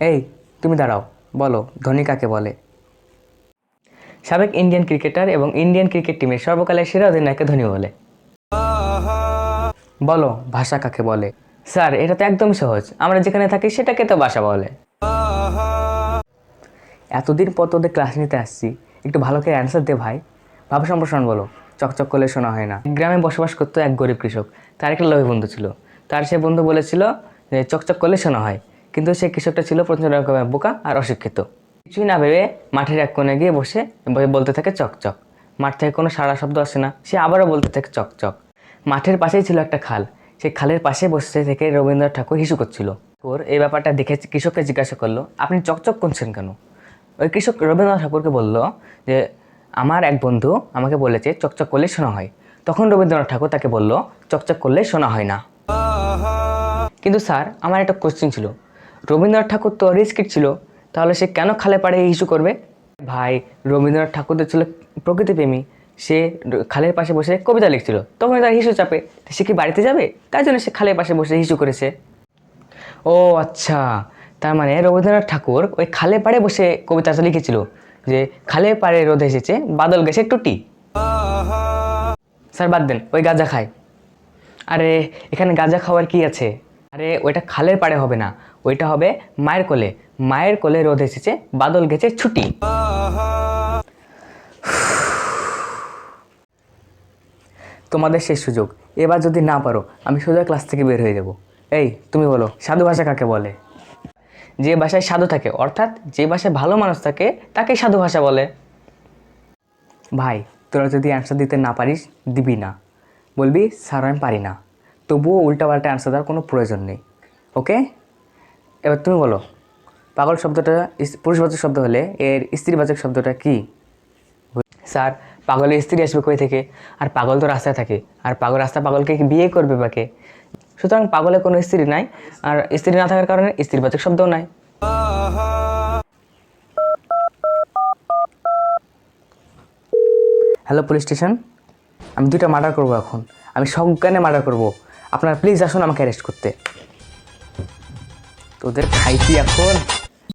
এই, তুমি দাঁড়াও, বলো, ধোনি কাকে বলে? সাবেক ইন্ডিয়ান ক্রিকেটার এবং ইন্ডিয়ান ক্রিকেট টিমের সর্বকালের সেরা অধিনায়ককে ধোনি বলে। বলো, ভাষা কাকে বলে? স্যার, এটা তো একদম সহজ। আমরা যেখানে থাকি সেটাকে তো ভাষা বলে। এতদিন পর তোদের ক্লাস নিতে আসছি। একটু ভালো করে অ্যান্সার দে ভাই। ভাব সম্প্রসারণ বলো, চকচক করলে শোনা হয় না। গ্রামে বসবাস করতো এক গরিব কৃষক। তার একটা লোভী বন্ধু ছিল। তার সে বন্ধু বলেছিল যে, চকচক করলে শোনা হয়। কিন্তু সেই কৃষকটা ছিল প্রচণ্ড রকমের বোকা আর অশিক্ষিত। কিছুই না ভেবে মাঠের এক কোণে গিয়ে বসে বলতে থাকে চকচক মাঠ থেকে কোনো সারা শব্দ আসে না, সে আবারও বলতে থাকে চকচক মাঠের পাশেই ছিল একটা খাল। সেই খালের পাশে বসে থেকে রবীন্দ্রনাথ ঠাকুর হিসু করছিল। তোর এই ব্যাপারটা দেখে কৃষককে জিজ্ঞাসা করল, আপনি চকচক করছেন কেন? ওই কৃষক রবীন্দ্রনাথ ঠাকুরকে বলল যে, আমার এক বন্ধু আমাকে বলেছে চকচক করলে শোনা হয়। তখন রবীন্দ্রনাথ ঠাকুর তাকে বলল চকচক করলে শোনা হয় না। কিন্তু স্যার, আমার একটা কোশ্চেন ছিল। রবীন্দ্রনাথ ঠাকুর তো রিস্কিট ছিল, তাহলে সে কেন খালে পাড়ে ইস্যু করবে? ভাই, রবীন্দ্রনাথ ঠাকুর তো ছিল প্রকৃতিপ্রেমী। সে খালের পাশে বসে কবিতা লিখছিল তখন তার হিসু চাপে সে কি বাড়িতে যাবে? তাই জন্য সে খালের পাশে বসে হিসু করেছে। ও আচ্ছা তার মানে রবীন্দ্রনাথ ঠাকুর ওই খালে পাড়ে বসে কবিতাটা লিখেছিল, যে খালে পাড়ে রোদ এসেছে, বাদল গেছে টুটি স্যার বাদ দেন, ওই গাঁজা খায়। আরে, এখানে গাঁজা খাওয়ার কি আছে? আরে, ওইটা খালের পাড়ে হবে না ওইটা হবে মায়ের কোলে। মায়ের কোলে রোদ এসেছে, বাদল গেছে ছুটি। তোমাদের শেষ সুযোগ। এবার যদি না পারো, আমি সোজা ক্লাস থেকে বের হয়ে যাব। এই, তুমি বলো, সাধু ভাষা কাকে বলে? যে ভাষায় সাধু থাকে, অর্থাৎ যে ভাষায় ভালো মানুষ থাকে, তাকে সাধু ভাষা বলে। ভাই, তোরা যদি অ্যান্সার দিতে না পারিস, দিবি না। বলবি, স্যার, আমি পারি না। তবুও উল্টাপাল্টা অ্যান্সার দেওয়ার কোনো প্রয়োজন নেই। ওকে এবার তুমি বলো, পাগল শব্দটা পুরুষবাচক শব্দ হলে এর স্ত্রীবাচক শব্দটা কি? স্যার পাগলের স্ত্রী আসবে কই থেকে? আর পাগল তো রাস্তায় থাকে। আর পাগল, রাস্তা পাগলকে বিয়ে করবে বাকে সুতরাং পাগলে কোনো স্ত্রী নাই, আর স্ত্রী না থাকার কারণে স্ত্রীবাচক শব্দও নাই। Hello, police station. আমি দুইটা মার্ডার করব এখন। আমি সজ্ঞানে মার্ডার করব। আপনারা প্লিজ আসুন আমাকে অ্যারেস্ট করতে। তোদের খাইছি এখন।